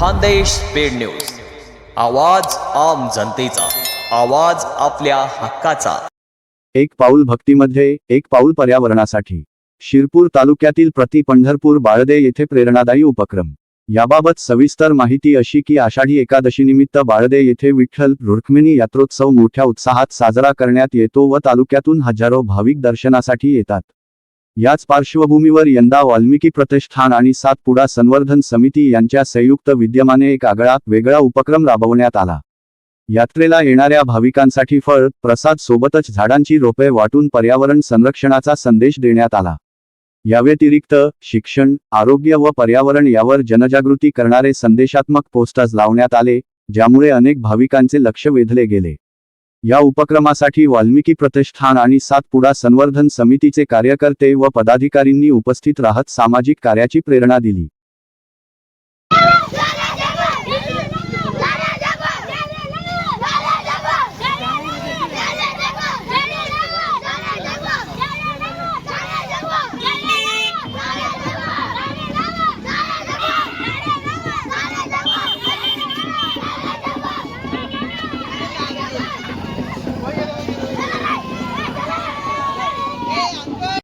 Khandesh paid news. आवाज आम जनतेचा. आवाज आपल्या हक्काचा. एक पाऊल भक्तीमध्ये एक पाऊल पर्यावरणासाठी. शिरपूर तालुक्यातील प्रति पंढरपूर बाळदे येथे प्रेरणादायी उपक्रम. याबाबत सविस्तर माहिती अशी की आषाढी एकादशीनिमित्त बाळदे येथे विठ्ठल रुक्मिणी यात्रोत्सव मोठ्या उत्साहात साजरा करण्यात येतो व तालुक्यातून हजारो भाविक दर्शनासाठी येतात. याच पार्श्वभूमीवर यंदा वाल्मिकी प्रतिष्ठान आणि सातपुडा संवर्धन समिती यांच्या संयुक्त विद्यमाने एक आगळा वेगळा उपक्रम राबवण्यात आला. यात्रेला येणाऱ्या भाविकांसाठी फळ प्रसाद सोबतच झाडांची रोपे वाटून पर्यावरण संरक्षणाचा संदेश देण्यात आला. याव्यतिरिक्त शिक्षण आरोग्य व पर्यावरण यावर जनजागृती करणारे संदेशात्मक पोस्टर्स लावण्यात आले ज्यामुळे अनेक भाविकांचे लक्ष वेधले गेले. या उपक्रमासाठी वाल्मिकी प्रतिष्ठान आणि सातपुडा संवर्धन समितीचे कार्यकर्ते व पदाधिकारींनी उपस्थित राहत सामाजिक कार्याची प्रेरणा दिली.